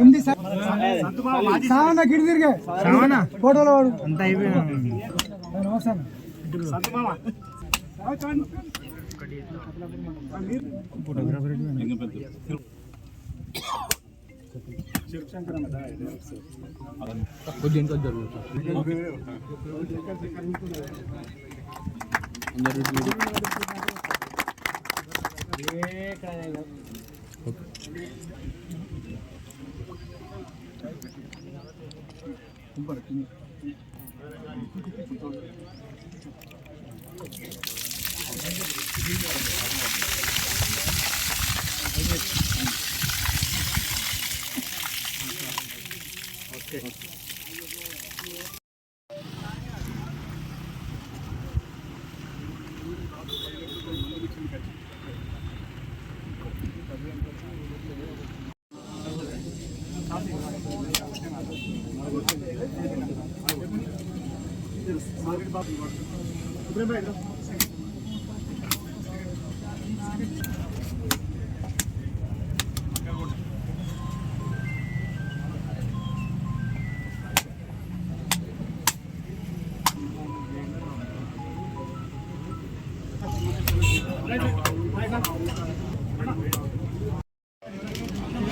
ఎండి సావన్న గిడి తిరిగే ఫోటోలో వాడు అంత అయిపోయినా Okay.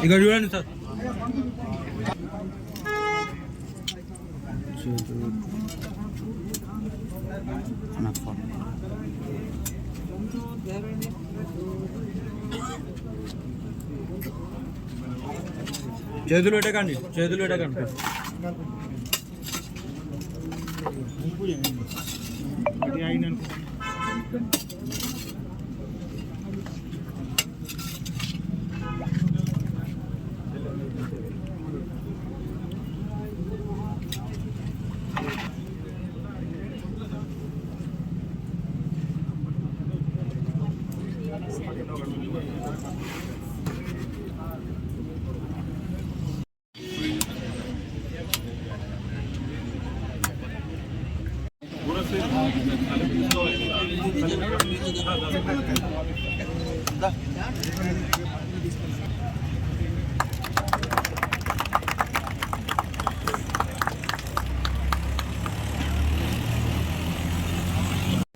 ఇక్కడ చూడండి సార్ చేతులు పెట్టకండి చేతులు పెట్టకండి.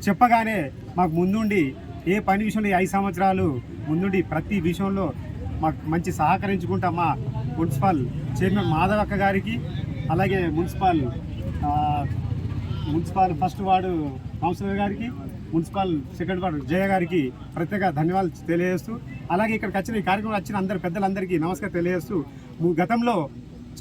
చెప్పగానే మాకు ముందుండి ఏ పని విషయంలో ఐదు సంవత్సరాలు ముందుండి ప్రతి విషయంలో మాకు మంచి సహకరించుకుంటా మా మున్సిపల్ చైర్మన్ మాధవక్క గారికి అలాగే municipal municipal first ward councillor గారికి మున్సిపల్ సెకండ్ జయ గారికి ప్రత్యేక ధన్యవాదాలు తెలియజేస్తూ అలాగే ఇక్కడికి వచ్చిన ఈ కార్యక్రమం వచ్చిన అందరు పెద్దలందరికీ నమస్కారం తెలియజేస్తూ గతంలో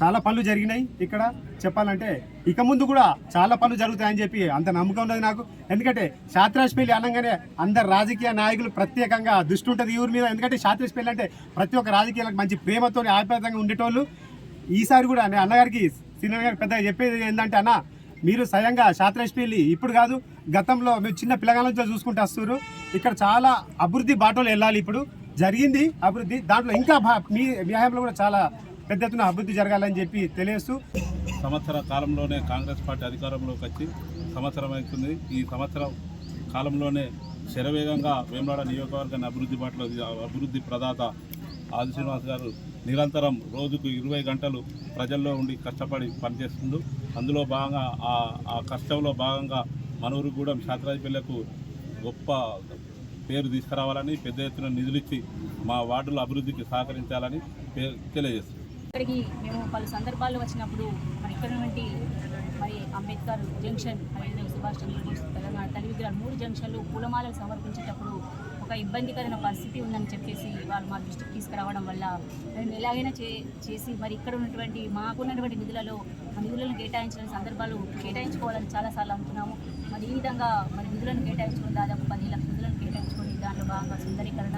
చాలా పనులు జరిగినాయి ఇక్కడ. చెప్పాలంటే ఇక ముందు కూడా చాలా పనులు జరుగుతాయని చెప్పి అంత నమ్మకం ఉన్నది నాకు. ఎందుకంటే శాత్రాజ్పల్లి అనగానే అందరు రాజకీయ నాయకులు ప్రత్యేకంగా దృష్టి ఉంటుంది ఊరి మీద. ఎందుకంటే శాత్రాజ్పల్లి అంటే ప్రతి ఒక్క రాజకీయాలకు మంచి ప్రేమతో ఆప్యాతంగా ఉండేటోళ్ళు. ఈసారి కూడా అన్నగారికి సీనియర్ గారికి పెద్దగా చెప్పేది ఏంటంటే అన్న మీరు స్వయంగా శాత్రాజ్పల్లి ఇప్పుడు కాదు గతంలో మేము చిన్న పిల్లగాల నుంచి చూసుకుంటూ వస్తారు ఇక్కడ చాలా అభివృద్ధి బాటలో వెళ్ళాలి ఇప్పుడు. జరిగింది అభివృద్ధి దాంట్లో ఇంకా మీ వ్యాయామంలో కూడా చాలా పెద్ద ఎత్తున అభివృద్ధి జరగాలని చెప్పి తెలియస్తూ సంవత్సర కాలంలోనే కాంగ్రెస్ పార్టీ అధికారంలోకి వచ్చి సంవత్సరం అవుతుంది. ఈ సంవత్సరం కాలంలోనే శరవేగంగా వేమలాడ నియోజకవర్గాన్ని అభివృద్ధి బాటలో అభివృద్ధి ప్రదాత ఆది శ్రీనివాస్ గారు నిరంతరం రోజుకు ఇరవై గంటలు ప్రజల్లో ఉండి కష్టపడి పనిచేస్తుండు. అందులో భాగంగా ఆ కష్టంలో భాగంగా మనూరు కూడా పిల్లకు గొప్ప పేరు తీసుకురావాలని పెద్ద ఎత్తున నిధులిచ్చి మా వార్డుల అభివృద్ధికి సహకరించాలని తెలియజేస్తుంది ఇక్కడికి మేము పలు సందర్భాల్లో వచ్చినప్పుడు మరి ఇక్కడ నుండి మరి అంబేద్కర్ జంక్షన్ మరియు సుభాష్ చంద్రబోస్ తెలంగాణ తల్లి విగ్రహాలు మూడు జంక్షన్లు పూలమాలలు సమర్పించేటప్పుడు ఒక ఇబ్బందికరమైన పరిస్థితి ఉందని చెప్పేసి వాళ్ళు మా దృష్టికి తీసుకురావడం వల్ల మేము ఎలాగైనా చే చేసి మరి ఇక్కడ ఉన్నటువంటి మాకున్నటువంటి నిధులలో నిధులను కేటాయించిన సందర్భాలు కేటాయించుకోవాలని చాలాసార్లు అనుకున్నాము. మరి ఈ విధంగా మరి నిధులను కేటాయించుకుని దాదాపు పది లక్షల నిధులను కేటాయించుకొని దాంట్లో భాగంగా సుందరీకరణ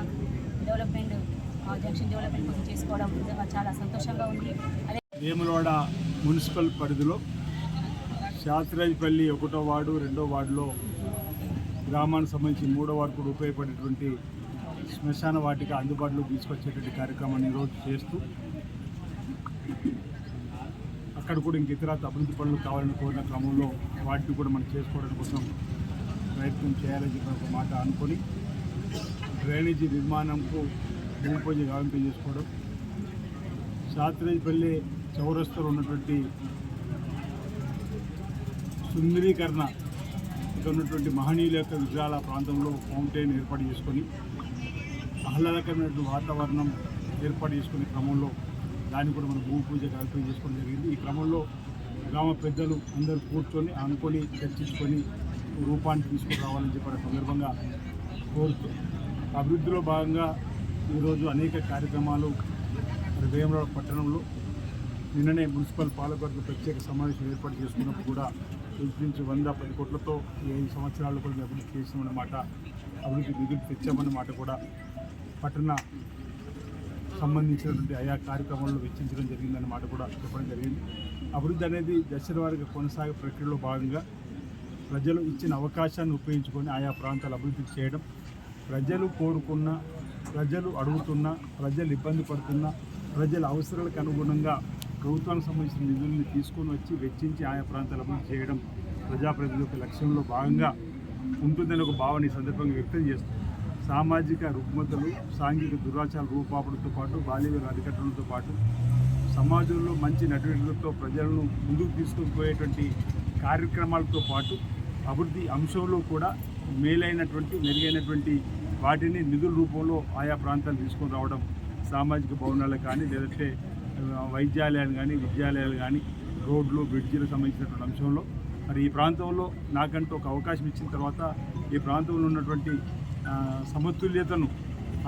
డెవలప్మెంట్ జంక్షన్ డెవలప్మెంట్ కోసం చేసుకోవడం నిజంగా చాలా సంతోషంగా ఉంది. అదే వేములవాడ మున్సిపల్ పరిధిలో శాస్త్రాజపల్లి ఒకటో వార్డు రెండో వార్డులో గ్రామానికి సంబంధించి మూడో వార్డు కూడా ఉపయోగపడేటువంటి శ్మశాన వాటిక అందుబాటులో తీసుకొచ్చేటువంటి కార్యక్రమాన్ని ఈరోజు చేస్తూ అక్కడ కూడా ఇంక ఇతర అభివృద్ధి పనులు కావాలని కోరిన క్రమంలో వాటిని కూడా మనం చేసుకోవడం కోసం ప్రయత్నం చేయాలని చెప్పి ఒక మాట అనుకొని డ్రైనేజీ నిర్మాణంకు భూమి పూజ గావింపు చేసుకోవడం శాస్త్రేజపల్లి చౌరస్తలో ఉన్నటువంటి సుందరీకరణ ఇక్కడ ఉన్నటువంటి మహనీయుల యొక్క విగ్రహాల ప్రాంతంలో ఫౌంటైన్ ఏర్పాటు చేసుకొని ఆహ్లాదకరమైనటువంటి వాతావరణం ఏర్పాటు చేసుకునే క్రమంలో దాన్ని కూడా మనం భూమి పూజ కార్యక్రమం చేసుకోవడం జరిగింది. ఈ క్రమంలో గ్రామ పెద్దలు అందరూ కూర్చొని అనుకొని చర్చించుకొని రూపాన్ని తీసుకుని రావాలని చెప్పిన సందర్భంగా కోరుతూ అభివృద్ధిలో భాగంగా ఈరోజు అనేక కార్యక్రమాలు వేమరావు పట్టణంలో నిన్ననే మున్సిపల్ పాలకవర్గ ప్రత్యేక సమావేశం ఏర్పాటు చేసుకున్నప్పుడు కూడా ఇంచుమించు వంద పది కోట్లతో ఏడు సంవత్సరాలు కూడా మేము అభివృద్ధి చేసామన్నమాట అభివృద్ధి నిధులు తెచ్చామన్నమాట కూడా. పట్టణ సంబంధించినటువంటి ఆయా కార్యక్రమాల్లో వెచ్చించడం జరిగిందన్నమాట కూడా చెప్పడం జరిగింది. అభివృద్ధి అనేది దశల వారిగా కొనసాగే ప్రక్రియలో భాగంగా ప్రజలు ఇచ్చిన అవకాశాన్ని ఉపయోగించుకొని ఆయా ప్రాంతాలు అభివృద్ధి చేయడం ప్రజలు కోరుకున్న ప్రజలు అడుగుతున్న ప్రజలు ఇబ్బంది పడుతున్న ప్రజల అవసరాలకు అనుగుణంగా ప్రభుత్వానికి సంబంధించిన నిధుల్ని తీసుకొని వచ్చి వెచ్చించి ఆయా ప్రాంతాల అభివృద్ధి చేయడం ప్రజాప్రతినిధి యొక్క లక్ష్యంలో భాగంగా ఉంటుందని ఒక భావన ఈ సందర్భంగా వ్యక్తం చేస్తుంది. సామాజిక రుగ్మతలు సాంఘిక దురాచార రూపాపడంతో పాటు బాల్య అరికట్టడంతో పాటు సమాజంలో మంచి నటులతో ప్రజలను ముందుకు తీసుకుపోయేటువంటి కార్యక్రమాలతో పాటు అభివృద్ధి అంశంలో కూడా మేలైనటువంటి మెరుగైనటువంటి వాటిని నిధుల రూపంలో ఆయా ప్రాంతాలు తీసుకొని రావడం సామాజిక భవనాలు కానీ లేదంటే వైద్యాలయాలు కానీ విద్యాలయాలు కానీ రోడ్లు బ్రిడ్జిలకు సంబంధించినటువంటి అంశంలో. మరి ఈ ప్రాంతంలో నాకంటూ ఒక అవకాశం ఇచ్చిన తర్వాత ఈ ప్రాంతంలో ఉన్నటువంటి సమతుల్యతను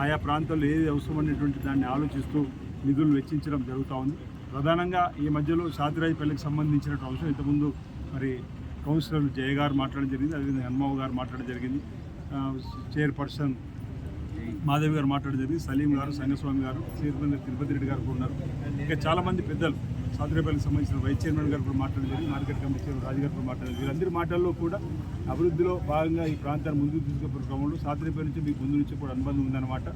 ఆయా ప్రాంతాల్లో ఏది అవసరమైనటువంటి దాన్ని ఆలోచిస్తూ నిధులు వెచ్చించడం జరుగుతూ ఉంది. ప్రధానంగా ఈ మధ్యలో షాదిరాజపల్లికి సంబంధించినటువంటి అంశం ఇంతకుముందు మరి కౌన్సిలర్ జయ గారు మాట్లాడడం జరిగింది. అదేవిధంగా హన్మావు గారు మాట్లాడడం జరిగింది. చైర్పర్సన్ మాధవి గారు మాట్లాడడం జరిగింది సలీం గారు సంగస్వామి గారు చైర్మన్ తిరుపతి రెడ్డి గారు కూడా ఉన్నారు. ఇంకా చాలామంది పెద్దలు సాతురేపల్లికి సంబంధించిన వైస్ చైర్మన్ గారు కూడా మాట్లాడడం జరిగింది మార్కెట్ కమిటీ చైర్మన్ రాజు గారు కూడా మాట్లాడారు వీరందరి మాటల్లో కూడా అభివృద్ధిలో భాగంగా ఈ ప్రాంతాన్ని ముందుకు తీసుకుపోయే క్రమంలో సాతురేపల్లి నుంచి మీకు ముందు నుంచి కూడా అనుబంధం ఉందన్నమాట.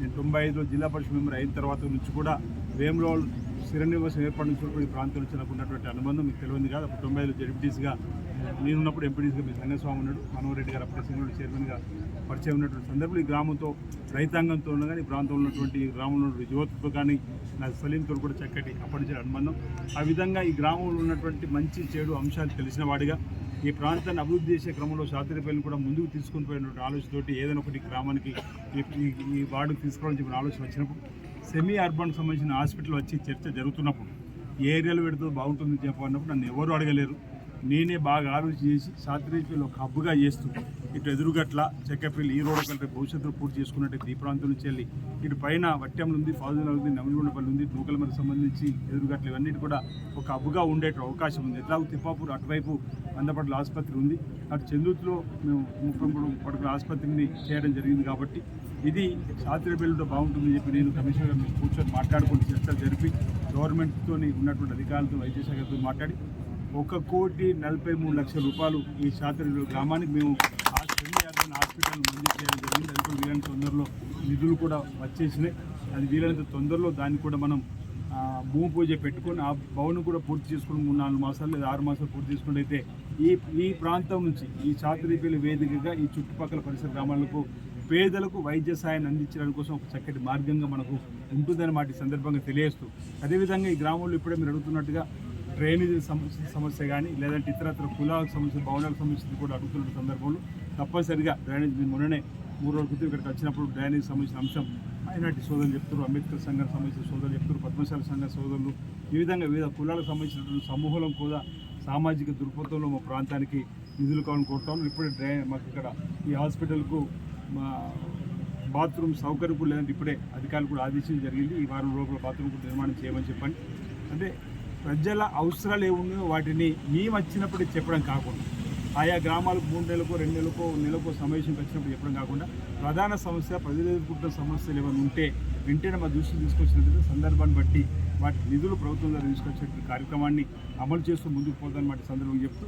నేను తొంభై ఐదులో జిల్లా పరిషత్ మెంబర్ అయిన తర్వాత నుంచి కూడా వేములవాడ స్థిరనివాసం ఏర్పాటు నుంచి ఈ ప్రాంతం నుంచి నాకు ఉన్నటువంటి అనుబంధం మీకు తెలియదు కాదు. అప్పుడు తొంభై ఐదులో జడ్పీటీసీగా నేనున్నప్పుడు ఎంపీటీసీగా మీ సంగస్వామి ఉన్నాడు. మనోహర్ రెడ్డి గారు అప్పుడే సింగళూరు చైర్మన్గా పరిచయం ఉన్నటువంటి సందర్భంలో ఈ గ్రామంతో రైతాంగంతో ఉన్న కానీ ఈ ప్రాంతంలో ఉన్నటువంటి గ్రామంలో యువతతో కానీ నా సలీంతో కూడా చక్కటి అప్పటి నుంచి అనుబంధం. ఆ విధంగా ఈ గ్రామంలో ఉన్నటువంటి మంచి చెడు అంశాలు తెలిసిన వాడిగా ఈ ప్రాంతాన్ని అభివృద్ధి చేసే క్రమంలో శాస్త్రీయపల్లిని కూడా ముందుకు తీసుకొని పోయినటువంటి ఆలోచనతోటి ఏదైనా ఒకటి గ్రామానికి ఈ- ఈ వార్డుకు తీసుకోవాలని చెప్పిన ఆలోచన వచ్చినప్పుడు సెమీ అర్బన్ సంబంధించిన హాస్పిటల్ వచ్చి చర్చ జరుగుతున్నప్పుడు ఏ ఏరియాలో పెడితే బాగుంటుంది చెప్పన్నప్పుడు నన్ను ఎవరు అడగలేరు. నేనే బాగా ఆలోచన చేసి శాస్త్రీయపల్లి ఒక హబ్బుగా చేస్తూ ఇటు ఎదురుగట్ల చెక్కపల్లి ఈ రోడ్డు కలిపి భవిష్యత్తులో పూర్తి చేసుకున్నట్టు ఈ ప్రాంతం నుంచి వెళ్ళి ఇటు పైన వట్టెంలు ఉంది ఫౌజన్ ఉంది నవీనపల్లి ఉంది నూకలమరికి సంబంధించి ఎదురుగట్లు ఇవన్నీ కూడా ఒక హబ్బుగా ఉండేట అవకాశం ఉంది. ఎట్లాగో తిప్పాపూర్ అటువైపు వందపట్ల ఆసుపత్రి ఉంది. అటు చెందుతులో మేము ముప్పై మూడు పడుకుల ఆసుపత్రిని చేయడం జరిగింది కాబట్టి ఇది శాస్త్రీయపల్లితో బాగుంటుందని చెప్పి నేను కమిషనర్ కూర్చొని మాట్లాడుకుని చర్చలు జరిపి గవర్నమెంట్తో ఉన్నటువంటి అధికారులతో వైద్య శాఖతో మాట్లాడి ఒక కోటి నలభై మూడు లక్షల రూపాయలు ఈ శాస్త్రీయ గ్రామానికి మేము హాస్పిటల్ మంజూరు చేయడం జరిగింది. అది కూడా వీలైన తొందరలో నిధులు కూడా వచ్చేసినాయి. అది వీలైనంత తొందరలో దాన్ని కూడా మనం భూమి పూజ పెట్టుకొని ఆ భవనం కూడా పూర్తి చేసుకుని మూడు నాలుగు మాసాలు లేదా ఆరు మాసాలు పూర్తి చేసుకుంటే అయితే ఈ ఈ ప్రాంతం నుంచి ఈ చాతురీపల్లి వేదికగా ఈ చుట్టుపక్కల పరిసర గ్రామాలకు పేదలకు వైద్య సాయాన్ని అందించడానికి కోసం ఒక చక్కటి మార్గంగా మనకు ఉంటుందని మాట సందర్భంగా తెలియజేస్తూ. అదేవిధంగా ఈ గ్రామంలో ఇప్పుడే మీరు అడుగుతున్నట్టుగా డ్రైనేజ్ సమస్య సమస్య కానీ లేదంటే ఇతరత్ర కులాలకు సంబంధించిన భవనాలకు సంబంధించింది కూడా అడుగుతున్న సందర్భంలో తప్పనిసరిగా డ్రైనేజ్ నేను మొన్ననే మూడు రోజుల క్రితం ఇక్కడికి వచ్చినప్పుడు డ్రైనేజ్ సంబంధించిన అంశం మైనార్టీ సోదరులు చెప్తారు అంబేద్కర్ సంఘానికి సంబంధించిన సోదరులు చెప్తారు పద్మశాల సంఘ సోదరులు ఈ విధంగా వివిధ కులాలకు సంబంధించినటువంటి సమూహం కూడా సామాజిక దృక్పథంలో మా ప్రాంతానికి నిధులు కావాలని కోరుతాము ఇప్పుడే డ్రై మాకు ఇక్కడ ఈ హాస్పిటల్కు మా బాత్రూమ్ సౌకర్యం కూడా లేదంటే ఇప్పుడే అధికారులు కూడా ఆదేశించడం జరిగింది. ఈ వారం రోజుల బాత్రూమ్ కూడా నిర్మాణం చేయమని చెప్పండి. అంటే ప్రజల అవసరాలు ఏమున్నాయో వాటిని మేము వచ్చినప్పుడు చెప్పడం కాకుండా ఆయా గ్రామాలకు మూడు నెలలకు రెండు నెలలకు నెలకు సమావేశంకి వచ్చినప్పుడు చెప్పడం కాకుండా ప్రధాన సమస్య ప్రజలు ఎదుర్కొంటున్న సమస్యలు ఏమైనా ఉంటే వెంటనే మా దృష్టికి తీసుకొచ్చినట్టు సందర్భాన్ని బట్టి వాటి నిధులు ప్రభుత్వం ద్వారా తీసుకొచ్చే కార్యక్రమాన్ని అమలు చేస్తూ ముందుకు పోతానన్నమాట సందర్భం చెప్తూ